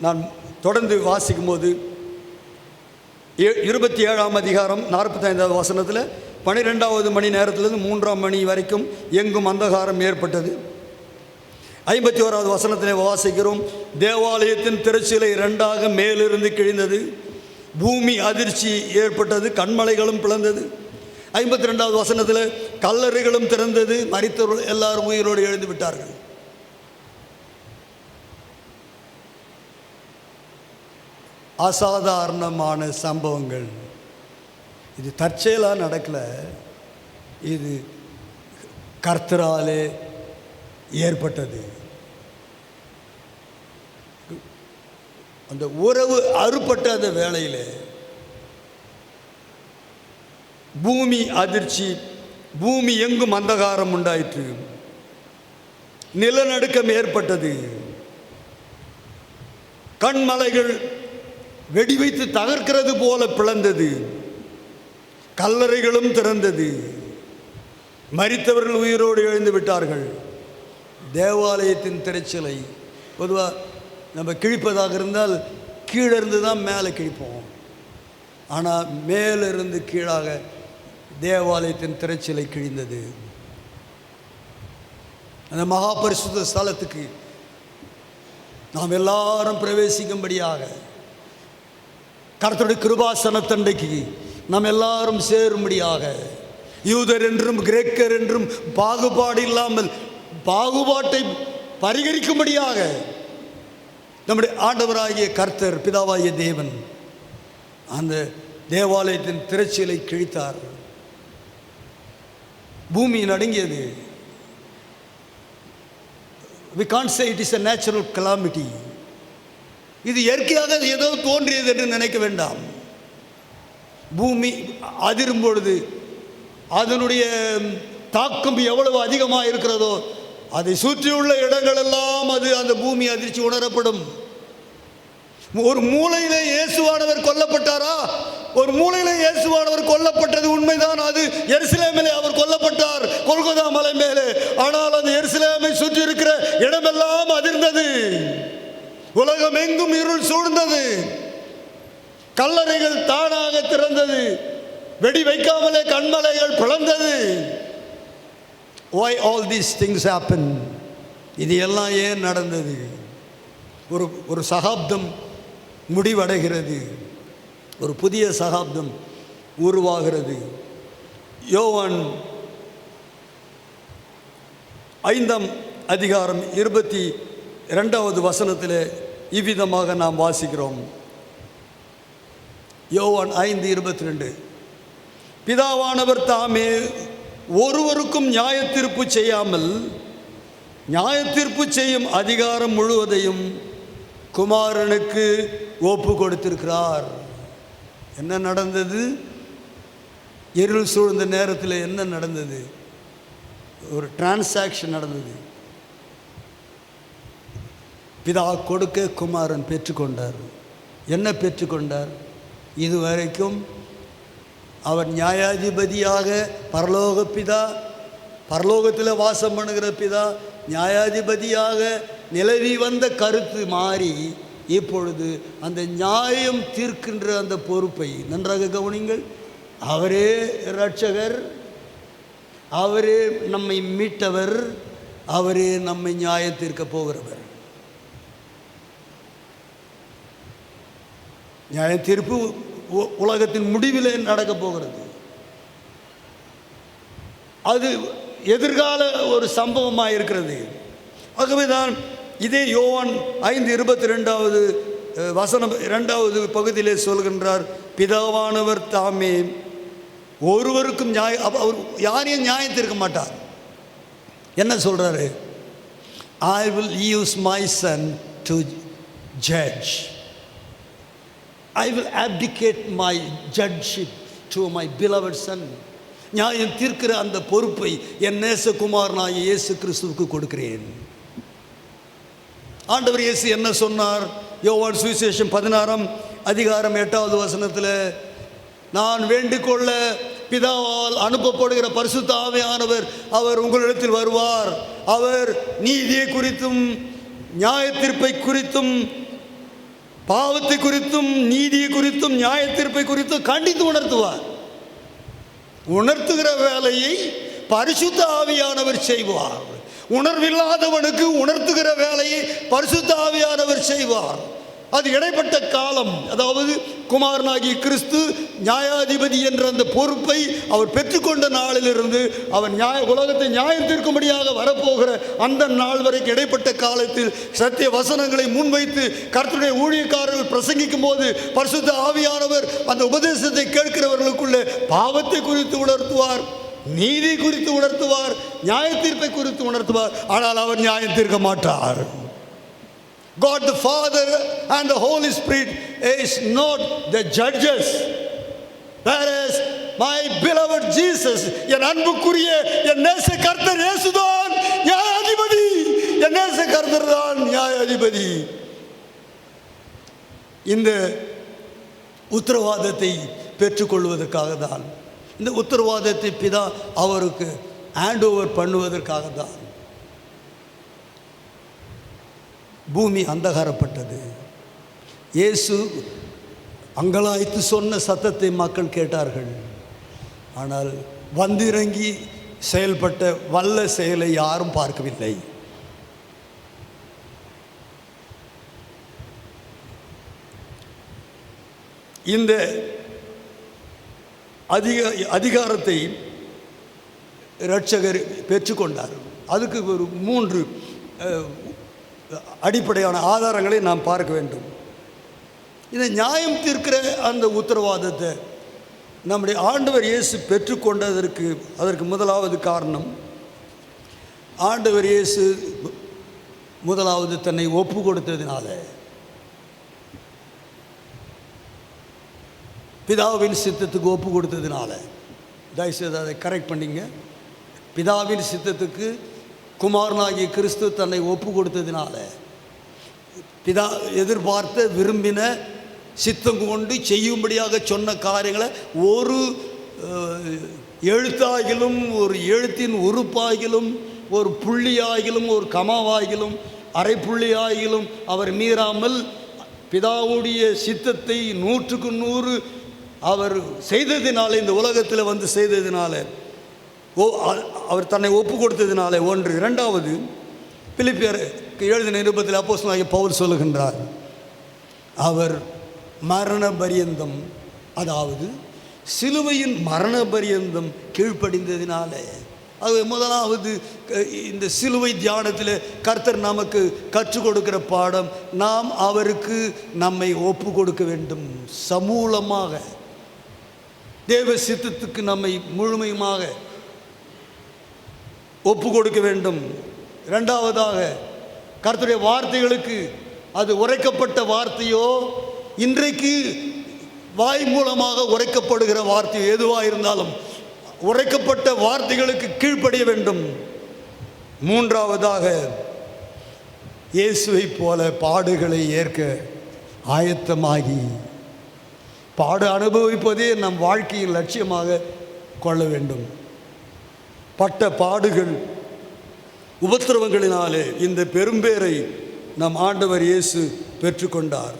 நான் தொடர்ந்து வாசிக்கும்போது ஏ- இருபத்தி ஏழாம் அதிகாரம் நாற்பத்தைந்தாவது வசனத்தில் பன்னிரெண்டாவது மணி நேரத்திலிருந்து மூன்றாம் மணி வரைக்கும் எங்கும் அந்தகாரம் ஏற்பட்டது. ஐம்பத்தி ஓராவது வசனத்திலே வாசிக்கிறோம் தேவாலயத்தின் திருச்சிலை இரண்டாக மேலிருந்து கிழிந்தது. பூமி அதிர்ச்சி ஏற்பட்டது கண்மலைகளும் பிளந்தது. ஐம்பத்தி ரெண்டாவது வசனத்தில் கல்லறைகளும் திறந்தது மறித்தவர்கள் எல்லாரும் உயிரோடு எழுந்து விட்டார்கள். அசாதாரணமான சம்பவங்கள். இது தற்செயலாக நடக்கல. இது கர்த்தராலே ஏற்பட்டது. அந்த உறவு அறுபட்ட அந்த வேளையில் பூமி அதிர்ச்சி பூமி எங்கும் அந்தகாரம் உண்டாயிற்று. நிலநடுக்கம் ஏற்பட்டது. கண்மலைகள் வெடி வைத்து தகர்க்கிறது போல பிளந்தது. கல்லறைகளும் திறந்தது. மரித்தவர்கள் உயிரோடு எழுந்து விட்டார்கள். தேவாலயத்தின் திரைச்சலை பொதுவாக நம்ம கிழிப்பதாக இருந்தால் கீழே இருந்து தான் மேலே கிழிப்போம். ஆனால் மேலிருந்து கீழாக தேவாலயத்தின் திரைச்சிலை கிழிந்தது. அந்த மகாபரிசுத்த ஸ்தலத்துக்கு நாம் எல்லாரும் பிரவேசிக்கும்படியாக கர்த்தருடைய கிருபாசனத்தண்டைக்கு நாம் எல்லாரும் சேரும்படியாக. யூதர் என்றும் கிரேக்கர் என்றும் பாகுபாடு இல்லாமல் பாகுபாட்டை பரிகரிக்கும்படியாக நம்முடைய ஆண்டவராகிய கர்த்தர் பிதாவாகிய தேவன் அந்த தேவாலயத்தின் திரைச்சீலை கிழித்தார். பூமி நடுங்கியது. We can't say it is a natural calamity இது இயற்கையாக ஏதோ தோன்றியது என்று நினைக்க வேண்டாம். பூமி அதிரும் பொழுது அதனுடைய தாக்கம் எவ்வளவு அதிகமாக இருக்கிறதோ அதை சுற்றியுள்ள இடங்களெல்லாம் அது அந்த பூமி அதிர்ச்சி உணரப்படும். ஒரு மூலையிலே இயேசுவானவர் கொல்லப்பட்டாரா? ஒரு மூலையிலே இயேசுவானவர் கொல்லப்பட்டது உண்மைதான். அது எருசலேமிலே அவர் கொல்லப்பட்டார் கொல்கொதா மலை மேலே. ஆனால் அந்த எருசலேமை சுற்றி இருக்கிற இடமெல்லாம் அதிர்ந்தது. உலகம் எங்கும் இருள் சூழ்ந்தது. கல்லறைகள் தானாக திறந்தது. வெடி வைக்காமலே கண்மலைகள் பிளந்தது. Why all these things happen இது எல்லாம் ஏன் நடந்தது? ஒரு ஒரு சகாப்தம் முடிவடைகிறது. ஒரு புதிய சகாப்தம் உருவாகிறது. யோவான் ஐந்தாம் அதிகாரம் இருபத்தி இரண்டாவது வசனத்தில் இவ்விதமாக நாம் வாசிக்கிறோம். யோவான் ஐந்து இருபத்தி ரெண்டு பிதாவானவர் தாமே ஒருவருக்கும் நியாயத்தீர்ப்பு செய்யாமல் நியாயத்தீர்ப்பு செய்யும் அதிகாரம் முழுவதையும் குமாரனுக்கு ஒப்பு கொடுத்திருக்கிறார். என்ன நடந்தது? இருள் சூழ்ந்த நேரத்தில் என்ன நடந்தது? ஒரு டிரான்சாக்ஷன் நடந்தது. பிதா கொடுக்க குமாரன் பெற்றுக்கொண்டார். என்ன பெற்றுக்கொண்டார்? இதுவரைக்கும் அவர் நியாயாதிபதியாக பரலோக பிதா பரலோகத்தில் வாசம் பண்ணுகிற பிதா நியாயாதிபதியாக நிலவி வந்த கருத்து மாறி இப்பொழுது அந்த நியாயம் தீர்க்கின்ற அந்த பொறுப்பை நன்றாக கவனிங்கள் அவரே இரட்சகர் அவரே நம்மை மீட்டவர் அவரே நம்மை நியாயம் தீர்க்க போகிறவர். நியாய தீர்ப்பு உ- உலகத்தின் முடிவிலே நடக்க போகிறது. அது எதிர்கால ஒரு சம்பவமாக இருக்கிறது. ஆகவே தான் இதே யோவான் ஐந்து இருபத்தி ரெண்டாவது வசனம் இரண்டாவது பகுதியிலே சொல்கின்றார் பிதாவானவர் தாமே ஒருவருக்கும் நியாய அவர் யாரையும் நியாயத்திருக்க மாட்டார். என்ன சொல்கிறாரு I will use my son to judge I will abdicate my judgeship to my beloved son நியாயம் தீர்க்கிற அந்த பொறுப்பை என் நேசகுமாரனாகிய இயேசு கிறிஸ்துவுக்கு கொடுக்கிறேன். ஆண்டவர் இயேசு என்ன சொன்னார்? யோவான் சுவிசேஷம் பதினாறாம் அதிகாரம் எட்டாவது வசனத்தில் நான் வேண்டிக்கொள்ள பிதாவால் அனுப்பப்படுகிற பரிசுத்த ஆவியானவர் அவர் உங்களிடத்தில் வருவார். அவர் நீதியை குறித்தும் நியாயத்தீர்ப்பை குறித்தும் பாவத்தை குறித்தும் நீதியை குறித்தும் நியாய தீர்ப்பை குறித்தும் கண்டித்து உணர்த்துவார். உணர்த்துகிற வேலையை பரிசுத்த ஆவியானவர் செய்வார். உணர்வில்லாதவனுக்கு உணர்த்துகிற வேலையை பரிசுத்த ஆவியானவர் செய்வார். அது இடைப்பட்ட காலம். அதாவது குமாரனாகிய கிறிஸ்து நியாயாதிபதி என்ற அந்த பொறுப்பை அவர் பெற்றுக்கொண்ட நாளிலிருந்து அவர் நியாய உலகத்தை நியாயத்திற்கும்படியாக வரப்போகிற அந்த நாள் வரைக்கும் இடைப்பட்ட காலத்தில் சத்திய வசனங்களை முன்வைத்து கர்த்தருடைய ஊழியக்காரர்கள் பிரசங்கிக்கும் போது பரிசுத்த ஆவியானவர் அந்த உபதேசத்தை கேட்கிறவர்களுக்குள்ளே பாவத்தை குறித்து உணர்த்துவார் நீதி குறித்து உணர்த்துவார் நியாயத்தீர்ப்பை குறித்து உணர்த்துவார். ஆனால் அவர் நியாயம் தீர்க்க மாட்டார். God the Father and the Holy Spirit is not the judges. Whereas my beloved Jesus, என் அன்புக்குரிய என் நேச கர்த்தர் இயேசுதான் நியாயாதிபதி. என் நேச கர்த்தர் தான் நியாயாதிபதி. இந்த உத்தரவாதத்தை பெற்றுக்கொள்வதற்காக தான் இந்த உத்தரவாதத்தை பிதா அவருக்கு ஹேண்ட் ஓவர் பண்ணுவதற்காக தான். பூமி அந்தகாரப்பட்டது. இயேசு அங்கலாய்த்து சொன்ன சத்தத்தை மக்கள் கேட்டார்கள். ஆனால் வந்திறங்கி செயல்பட்ட வல்ல செயலை யாரும் பார்க்கவில்லை. இந்த அதிக அதிகாரத்தை ரட்சகர் பெற்றுக்கொண்டார். அதுக்கு ஒரு மூன்று அடிப்படையான ஆதாரங்களை நாம் பார்க்க வேண்டும். இதை நியாயம் தீர்க்கிற அந்த உத்தரவாதத்தை நம்முடைய ஆண்டவர் இயேசு பெற்றுக்கொண்டதற்கு அதற்கு முதலாவது காரணம் ஆண்டவர் இயேசு முதலாவது தன்னை ஒப்பு கொடுத்ததினால. பிதாவின் சித்தத்துக்கு ஒப்பு கொடுத்ததினால. தயவுசெய்து அதை கரெக்ட் பண்ணிங்க. பிதாவின் சித்தத்துக்கு குமாரனாகிய கிறிஸ்து தன்னை ஒப்பு கொடுத்ததினால பிதா எதிர்பார்த்த விரும்பின சித்தம் கொண்டு செய்யும்படியாக சொன்ன காரியங்களை ஒரு எழுத்தாகிலும் ஒரு எழுத்தின் உறுப்பாகிலும் ஒரு புள்ளியாகிலும் ஒரு கமாவாகிலும் அரைப்புள்ளியாகிலும் அவர் மீறாமல் பிதாவுடைய சித்தத்தை நூற்றுக்கு நூறு அவர் செய்ததினால இந்த உலகத்தில் வந்து செய்ததினால ஓ அ- அவர் தன்னை ஒப்பு கொடுத்ததினாலே ஒன்று. இரண்டாவது பிலிப்பியர் எழுதின நிருபத்தில் ஆகிய பவுல் சொல்லுகின்றார் அவர் மரண பரியந்தம் அதாவது சிலுவையின் மரண பரியந்தம் கீழ்ப்படிந்ததினாலே. அது முதலாவது க- இந்த சிலுவை தியானத்தில் கர்த்தர் நமக்கு கற்றுக் கொடுக்கிற பாடம் நாம் அவருக்கு நம்மை ஒப்பு கொடுக்க வேண்டும். சமூலமாக தேவ சித்தத்துக்கு நம்மை முழுமையுமாக ஒப்பு கொடுக்க வேண்டும் இரண்டாவதாக கருத்துடைய வார்த்தைகளுக்கு அது உரைக்கப்பட்ட வார்த்தையோ இன்றைக்கு வாய் மூலமாக உரைக்கப்படுகிற வார்த்தை எதுவாக இருந்தாலும் உரைக்கப்பட்ட வார்த்தைகளுக்கு கீழ்ப்படிய வேண்டும். மூன்றாவதாக இயேசுவைப் போல பாடுகளை ஏற்க ஆயத்தமாகி பாடு அனுபவிப்பதே நம் வாழ்க்கையின் லட்சியமாக கொள்ள வேண்டும். பட்ட பாடுகள் உபத்திரவங்களினாலே இந்த பெரும்பேரை நம் ஆண்டவர் இயேசு பெற்றுக்கொண்டார்.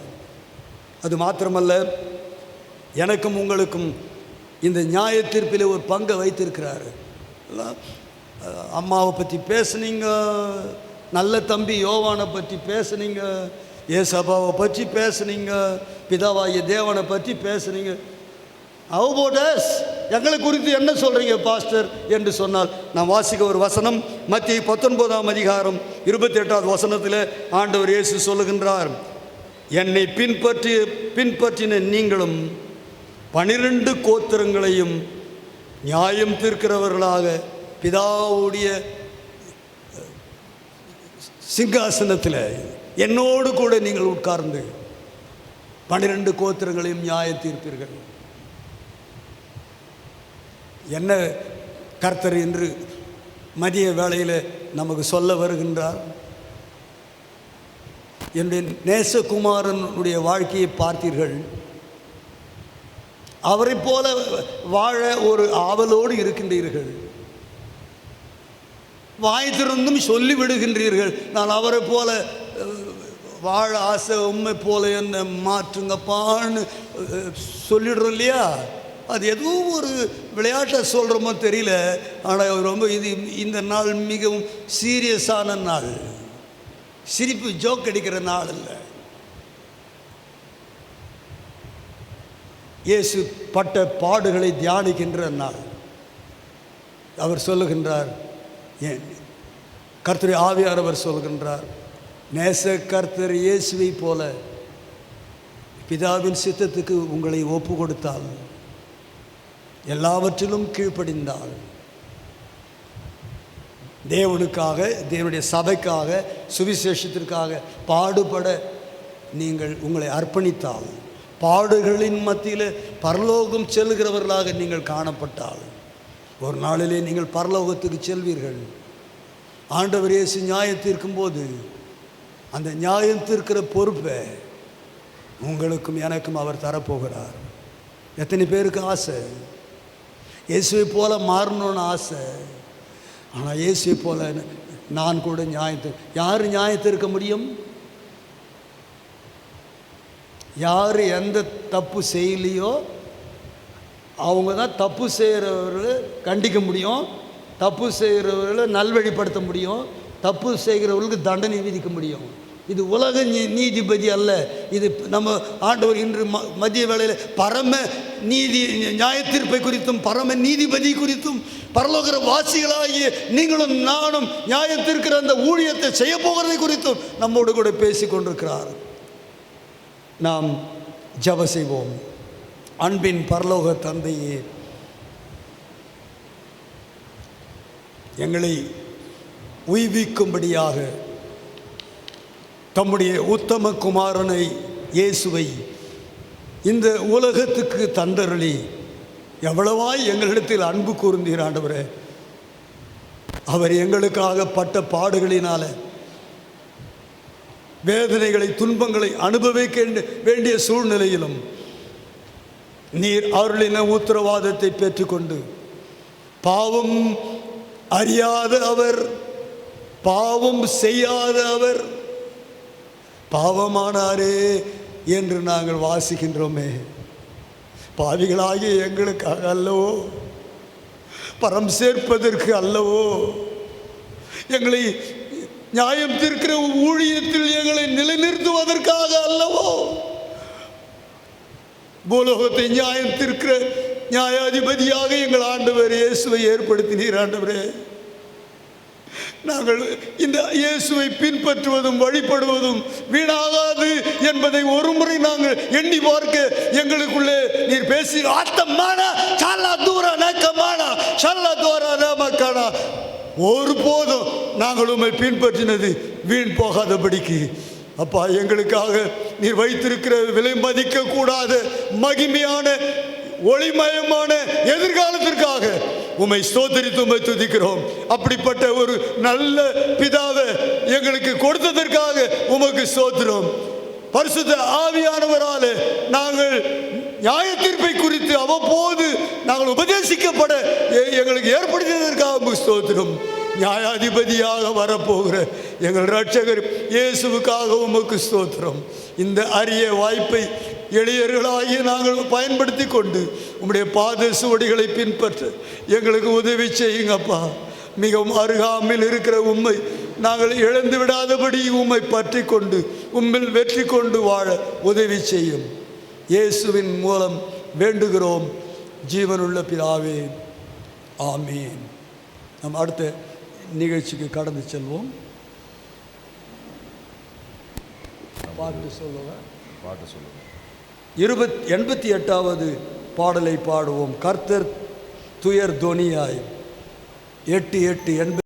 அது மாத்திரமல்ல எனக்கும் உங்களுக்கும் இந்த நியாய தீர்ப்பில் ஒரு பங்கை வைத்திருக்கிறார். அம்மாவை பற்றி பேசுனீங்க நல்ல தம்பி யோவானை பற்றி பேசுனீங்க ஏசபாவை பற்றி பேசுனீங்க பிதாவாகிய தேவனை பற்றி பேசுனீங்க. அவுபோட்டஸ் எங்களை குறித்து என்ன சொல்கிறீங்க பாஸ்டர்? என்று சொன்னால் நான் வாசிக்க ஒரு வசனம் மத்திய பத்தொன்பதாம் அதிகாரம் இருபத்தி எட்டாவது வசனத்தில் ஆண்டவர் இயேசு சொல்லுகின்றார் என்னை பின்பற்றி பின்பற்றின நீங்களும் பனிரெண்டு கோத்திரங்களையும் நியாயம் தீர்க்கிறவர்களாக பிதாவுடைய சிங்காசனத்தில் என்னோடு கூட நீங்கள் உட்கார்ந்து பனிரெண்டு கோத்திரங்களையும் நியாய தீர்ப்பீர்கள். என்ன கர்த்தர் என்று மதிய வேளையில் நமக்கு சொல்ல வருகின்றார்? என்னுடைய நேசகுமாரனுடைய வாழ்க்கையை பார்த்தீர்கள். அவரைப் போல வாழ ஒரு ஆவலோடு இருக்கின்றீர்கள். வாய் திறந்தும் சொல்லிவிடுகின்றீர்கள். நான் அவரை போல வாழ ஆசை உண்மை போல என்ன மாற்றுங்கப்பான்னு சொல்லிடுறோம் இல்லையா? அது எதுவும் ஒரு விளையாட்டை சொல்கிறோமோ தெரியல. ஆனால் ரொம்ப இது இந்த நாள் மிகவும் சீரியஸான நாள். சிரிப்பு ஜோக் அடிக்கிற நாள் இல்லை இயேசு பட்ட பாடுகளை தியானிக்கின்ற நாள். அவர் சொல்லுகின்றார் ஏன்? கர்த்தரை ஆவியார் அவர் சொல்கின்றார் நேச கர்த்தர் இயேசுவை போல பிதாவின் சித்தத்துக்கு உங்களை ஒப்பு கொடுத்தால் எல்லாவற்றிலும் கீழ்ப்படிந்தால் தேவனுக்காக தேவனுடைய சபைக்காக சுவிசேஷத்திற்காக பாடுபட நீங்கள் உங்களை அர்ப்பணித்தால் பாடுகளின் மத்தியில் பரலோகம் செல்கிறவர்களாக நீங்கள் காணப்பட்டால் ஒரு நாளிலே நீங்கள் பரலோகத்துக்கு செல்வீர்கள். ஆண்டவர் இயேசு நியாயத்திற்கும் தீர்க்கும்போது அந்த நியாயம் தீர்க்கிற பொறுப்பை உங்களுக்கும் எனக்கும் அவர் தரப்போகிறார். எத்தனை பேருக்கு ஆசை? இயேசுவை போல் மாறணும்னு ஆசை. ஆனால் இயேசுவை போல நான் கூட நியாயத்தை யார் நியாயத்தை இருக்க முடியும்? யார் எந்த தப்பு செய்யலையோ அவங்க தான் தப்பு செய்கிறவர்களை கண்டிக்க முடியும் தப்பு செய்கிறவர்களை நல்வழிப்படுத்த முடியும் தப்பு செய்கிறவர்களுக்கு தண்டனை விதிக்க முடியும். இது உலக நீ- நீதிபதி அல்ல. இது நம்ம ஆண்டவர் இன்று ம மதிய வேளையில் பரம நீதி நியாயத்தீர்ப்பை குறித்தும் பரம நீதிபதி குறித்தும் பரலோகர வாசிகளாகிய நீங்களும் நானும் நியாயத்திற்கிற அந்த ஊழியத்தை செய்ய போகிறதை குறித்தும் நம்மோடு கூட பேசி கொண்டிருக்கிறார். நாம் ஜெப செய்வோம். அன்பின் பரலோக தந்தையே எங்களை உய்விக்கும்படியாக தம்முடைய உத்தம குமாரனை இயேசுவை இந்த உலகத்துக்கு தந்தருளி எவ்வளவாய் எங்களிடத்தில் அன்பு கூர்ந்தீர் ஆண்டவரே. அவர் எங்களுக்காக பட்ட பாடுகளினால வேதனைகளை துன்பங்களை அனுபவிக்க வேண்டிய சூழ்நிலையிலும் நீர் அருளின உத்தரவாதத்தை பெற்றுக்கொண்டு பாவம் அறியாத அவர் பாவம் செய்யாத அவர் பாவமானாரே என்று நாங்கள் வாசிக்கின்றோமே. பாவிகளாகிய எங்களுக்காக அல்லவோ பரம் சேர்ப்பதற்கு அல்லவோ எங்களை நியாயம் தீர்க்கிற ஊழியத்தில் எங்களை நிலைநிறுத்துவதற்காக அல்லவோ பூலோகத்தை நியாயம் தீர்க்கிற நியாயாதிபதியாக எங்கள் ஆண்டவர் இயேசுவை ஏற்படுத்தினீர் ஆண்டவரே. நாங்கள் இந்த இயேசுவை பின்பற்றுவதும் வழிபடுவதும் வீணாகாது என்பதை ஒருமுறை நாங்கள் எண்ணி பார்க்க எங்களுக்குள்ளே நீர் பேசி ஆத்தமானா சாலா தூர நக்கமானா சல்லா தூர நமக்கானா ஒருபோதும் நாங்கள் உண்மை பின்பற்றினது வீண் போகாதபடிக்கு. அப்பா எங்களுக்காக நீர் வைத்திருக்கிற விலை மதிக்க கூடாத மகிமையான ஒளிமயமான எதிர்காலத்திற்காக உமை ஸ்தோத்தரித்து உமை துதிக்கிறோம் அப்படிப்பட்ட ஒரு நல்ல பிதாவை எங்களுக்கு கொடுத்ததற்காக உமக்கு ஸ்தோத்திரம். பரிசுத்த ஆவியானவரால் நாங்கள் நியாய தீர்ப்பை குறித்து அவ்வப்போது நாங்கள் உபதேசிக்கப்பட எங்களுக்கு ஏற்படுத்தியதற்காக உமக்கு ஸ்தோத்திரம். நியாயாதிபதியாக வரப்போகிற எங்கள் ரட்சகர் இயேசுவுக்காக உமக்கு ஸ்தோத்திரம். இந்த அரிய வாய்ப்பை எளியர்களாகிய நாங்கள் பயன்படுத்தி கொண்டு உம்முடைய பாத சுவடிகளை பின்பற்ற. எங்களுக்கு உதவி செய்யுங்கப்பா. மிகவும் அருகாமையில் இருக்கிற உண்மை நாங்கள் இழந்து விடாதபடி உம்மை பற்றி கொண்டு உம்மில் வெற்றி கொண்டு வாழ உதவி செய்யும். இயேசுவின் மூலம் வேண்டுகிறோம். ஜீவனுள்ள பிதாவே ஆமீன். நம் அடுத்த நிகழ்ச்சிக்கு கடந்து செல்வோம். பாட்டு சொல்லுவேன் பாட்டு சொல்லுவேன் இருபத் எண்பத்தி எட்டாவது பாடலை பாடுவோம். கர்த்தர் துயர் தொனியாய் எட்டு எட்டு எண்பது